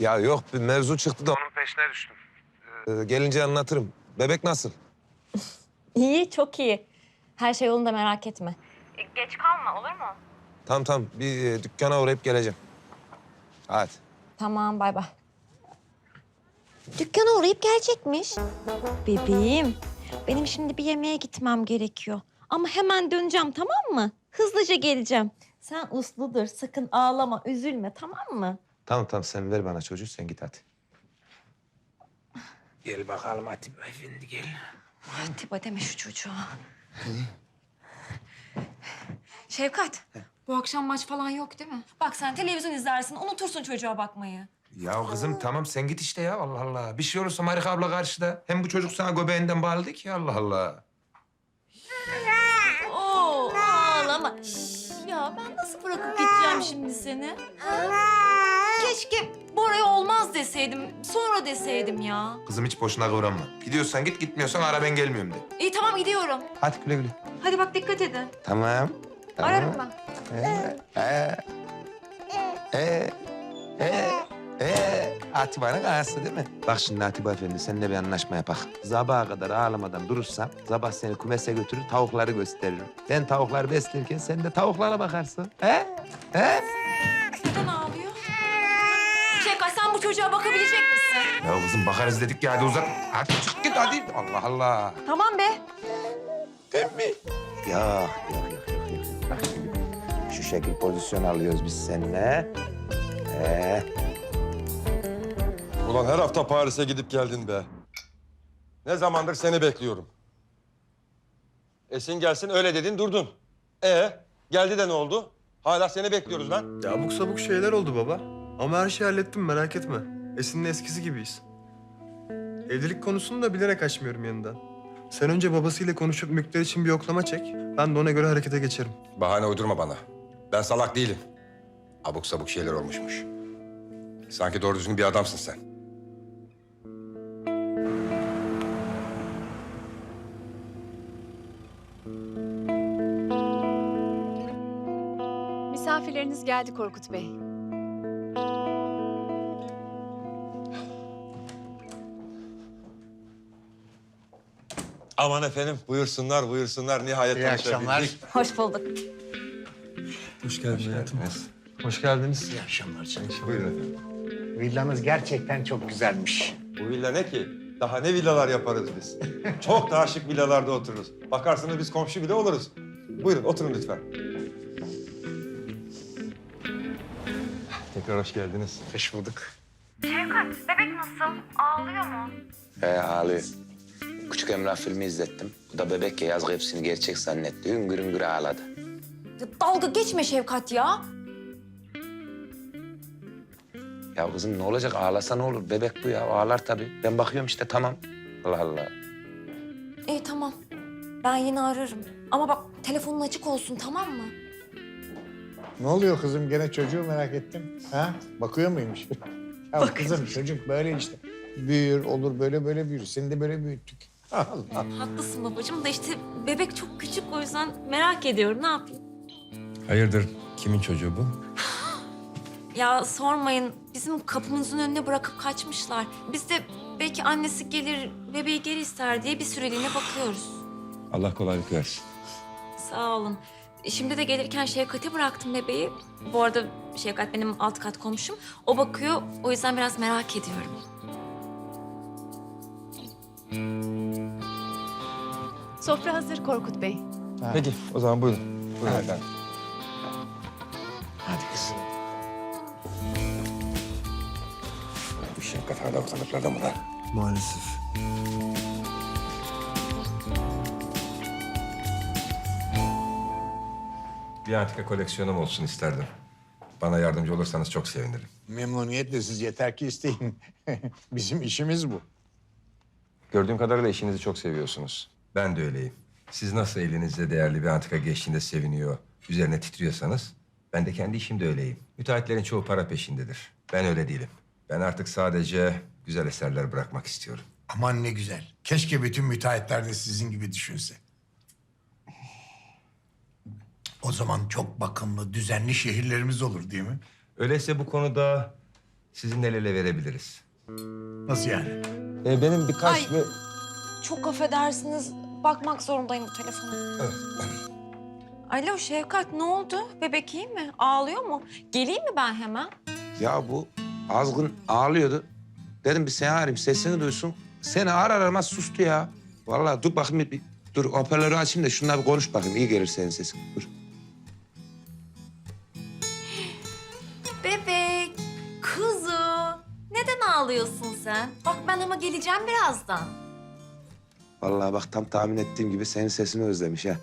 Ya yok bir mevzu çıktı da onun peşine düştüm. Ee, gelince anlatırım. Bebek nasıl? İyi, çok iyi. Her şey yolunda merak etme. Geç kalma olur mu? Tamam tamam bir e, dükkana uğrayıp geleceğim. Hadi. Tamam, bay bay. Dükkana uğrayıp gelecekmiş. Bebeğim, benim şimdi bir yemeğe gitmem gerekiyor. Ama hemen döneceğim, tamam mı? Hızlıca geleceğim. Sen usludur, sakın ağlama, üzülme, tamam mı? Tamam tamam sen ver bana çocuğu sen git hadi. Gel bakalım Atiba Efendi gel. Atiba deme şu çocuğa. Şevkat, bu akşam maç falan yok değil mi? Bak sen televizyon izlersin, unutursun çocuğa bakmayı. Ya kızım tamam sen git işte ya Allah Allah. Bir şey olursa Marika abla karşıda. Hem bu çocuk sana göbeğinden bağlı değil ki Allah Allah. Oo, ağlama. Şş, ya ben nasıl bırakıp gideceğim şimdi seni? Keşke Bora'ya olmaz deseydim, sonra deseydim ya. Kızım hiç boşuna kıvranma. Gidiyorsan git gitmiyorsan ara ben gelmiyorum de. İyi tamam gidiyorum. Hadi güle güle. Hadi bak dikkat edin. Tamam. tamam. Ararım ben. Ee, ee, ee, ee, ee. Atiba'nın ağası değil mi? Bak şimdi Atiba Efendi seninle bir anlaşma yapak. Sabaha kadar ağlamadan durursan sabah seni kumese götürür tavukları gösteririm. Ben tavukları beslerken sen de tavuklara bakarsın. He? He? Çocuğa bakabilecek misin? Ya kızım bakarız dedik ya hadi uzat. Hadi çık git hadi. Allah Allah. Tamam be. Değil mi? Yok yok yok yok. yok. Bak şimdi şu şekil pozisyon alıyoruz biz seninle. Ee, Ulan her hafta Paris'e gidip geldin be. Ne zamandır seni bekliyorum. Esin gelsin öyle dedin durdun. E geldi de ne oldu? Hala seni bekliyoruz lan. Ya abuk sabuk şeyler oldu baba. Ama her şeyi hallettim merak etme. Esin'le eskisi gibiyiz. Evlilik konusunu da bilerek açmıyorum yanından. Sen önce babasıyla konuşup mülkler için bir yoklama çek. Ben de ona göre harekete geçerim. Bahane uydurma bana. Ben salak değilim. Abuk sabuk şeyler olmuşmuş. Sanki doğru düzgün bir adamsın sen. Misafirleriniz geldi Korkut Bey. Aman efendim buyursunlar buyursunlar. Nihayet İyi akşamlar. Hoş bulduk. Hoş geldin hayatım. Hoş geldiniz. İyi akşamlar canım. Buyurun efendim. Villanız gerçekten çok güzelmiş. Bu villa ne ki? Daha ne villalar yaparız biz. Çok daha şık villalarda otururuz. Bakarsınız biz komşu bile oluruz. Buyurun oturun lütfen. Tekrar hoş geldiniz. Hoş bulduk. He ağlıyor. Küçük Emrah filmi izlettim. Bu da bebek ya yazgı hepsini gerçek zannetti. Hüngür hüngür ağladı. Ya Dalga geçme Şevkat ya. Ya kızım ne olacak ağlasa ne olur? Bebek bu ya ağlar tabii. Ben bakıyorum işte tamam. Allah Allah. İyi tamam. Ben yine ararım. Ama bak telefonun açık olsun tamam mı? Ne oluyor kızım? Gene çocuğu merak ettim. Ha? Bakıyor muymuş? ya kızım çocuk böyle işte. Büyür, olur böyle böyle büyür. Seni de böyle büyüttük. Allah. Haklısın babacığım da işte bebek çok küçük o yüzden merak ediyorum ne yapayım. Hayırdır? Kimin çocuğu bu? Ya sormayın bizim kapımızın önüne bırakıp kaçmışlar. Biz de belki annesi gelir bebeği geri ister diye bir süreliğine bakıyoruz. Allah kolaylık versin. Sağ olun. Şimdi de gelirken Şevkat'e bıraktım bebeği. Bu arada Şevkat benim alt kat komşum. O bakıyor o yüzden biraz merak ediyorum. Sofra hazır Korkut Bey. Peki o zaman buyurun. Buyurun efendim. Hadi kızım. Bu Şevkat hala ortalıklarda mı lan? Maalesef. Bir antika koleksiyonum olsun isterdim. Bana yardımcı olursanız çok sevinirim. Memnuniyetle siz yeter ki isteyin. Bizim işimiz bu. Gördüğüm kadarıyla işinizi çok seviyorsunuz. Ben de öyleyim. Siz nasıl elinizde değerli bir antika geçtiğinde seviniyor, üzerine titriyorsanız... ...ben de kendi işimde öyleyim. Müteahhitlerin çoğu para peşindedir. Ben öyle değilim. Ben artık sadece güzel eserler bırakmak istiyorum. Aman ne güzel. Keşke bütün müteahhitler de sizin gibi düşünse. O zaman çok bakımlı, düzenli şehirlerimiz olur değil mi? Öyleyse bu konuda sizinle el ele verebiliriz. Nasıl yani? Ee, benim birkaç Ay. ve... Çok affedersiniz. Bakmak zorundayım bu telefona. Alo Şevkat ne oldu? Bebek iyi mi? Ağlıyor mu? Geleyim mi ben hemen? Ya bu azgın ağlıyordu. Dedim bir seni arayayım sesini duysun. Seni arar aramaz sustu ya. Vallahi dur bakayım bir, bir- dur hoparlörü açayım da şununla bir konuş bakayım. İyi gelir senin sesin. Dur. Bebek, kuzu. Neden ağlıyorsun sen? Bak ben ama geleceğim birazdan. Vallahi bak tam tahmin ettiğim gibi senin sesini özlemiş ha.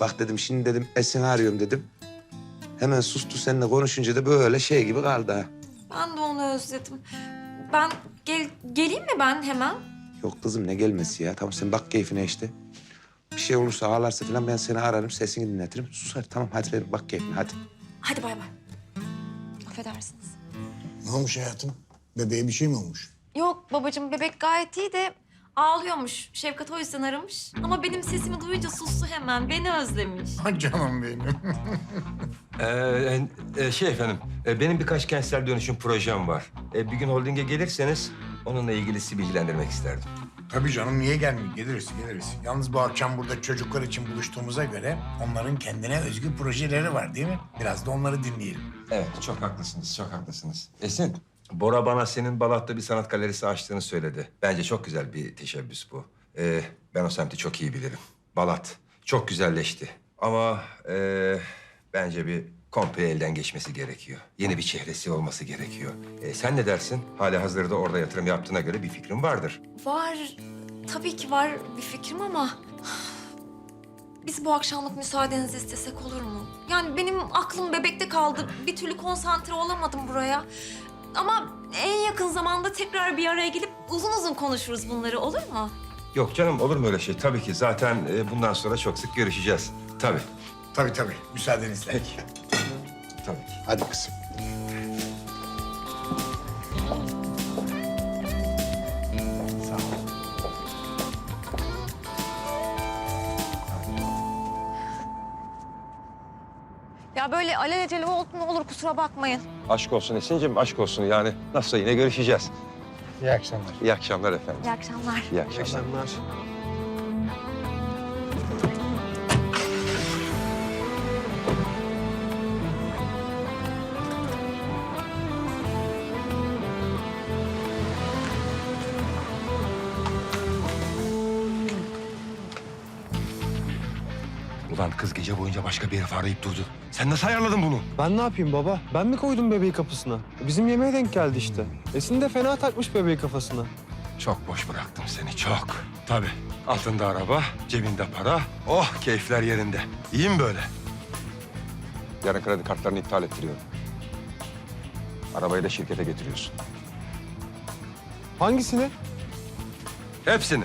Bak dedim şimdi dedim Esin'i arıyorum dedim. Hemen sustu seninle konuşunca da böyle şey gibi kaldı ha. Ben de onu özledim. Ben gel geleyim mi ben hemen? Yok kızım ne gelmesi ya. Tamam sen bak keyfine işte. Bir şey olursa ağlarsa falan ben seni ararım sesini dinletirim. Susar tamam hadi benim bak keyfine hadi. Hadi bay bay. Affedersiniz. Ne olmuş hayatım? Bebeğe bir şey mi olmuş? Yok babacığım bebek gayet iyi de ağlıyormuş. Şevkat o yüzden aramış. Ama benim sesimi duyunca sustu hemen. Beni özlemiş. Ha canım benim. Ee, e, şey efendim, e, benim birkaç kentsel dönüşüm projem var. E, bir gün holdinge gelirseniz onunla ilgili sizi bilgilendirmek isterdim. Tabii canım niye gelmiyor? Geliriz, geliriz. Yalnız bu akşam burada çocuklar için buluştuğumuza göre onların kendine özgü projeleri var değil mi? Biraz da onları dinleyelim. Evet, çok haklısınız, çok haklısınız. Esin, Bora bana senin Balat'ta bir sanat galerisi açtığını söyledi. Bence çok güzel bir teşebbüs bu. Ee, ben o semti çok iyi bilirim. Balat çok güzelleşti. Ama ee, bence bir komple elden geçmesi gerekiyor. Yeni bir çehresi olması gerekiyor. Ee, sen ne dersin? Hala hazırda orada yatırım yaptığına göre bir fikrin vardır. Var. Tabii ki var bir fikrim ama... Biz bu akşamlık müsaadenizi istesek olur mu? Yani benim aklım bebekte kaldı. Bir türlü konsantre olamadım buraya. Ama en yakın zamanda tekrar bir araya gelip uzun uzun konuşuruz bunları olur mu? Yok canım olur mu öyle şey? Tabii ki zaten e, bundan sonra çok sık görüşeceğiz. Tabii, Tabii tabii, müsaadenizle. tabii ki. Hadi kızım. Ya böyle alelacele oldu ne olur kusura bakmayın. Aşk olsun Esin'cim, aşk olsun. Yani nasılsa yine görüşeceğiz. İyi akşamlar. İyi akşamlar efendim. İyi akşamlar. İyi akşamlar. Ulan kız gece boyunca başka bir herif arayıp durdu. Sen nasıl ayarladın bunu? Ben ne yapayım baba? Ben mi koydum bebeği kapısına? Bizim yemeğe denk geldi işte. Esin de fena takmış bebeği kafasına. Çok boş bıraktım seni, çok. Tabii. Altında araba, cebinde para. Oh, keyifler yerinde. İyi mi böyle? Yarın kredi kartlarını iptal ettiriyorum. Arabayı da şirkete getiriyorsun. Hangisini? Hepsini.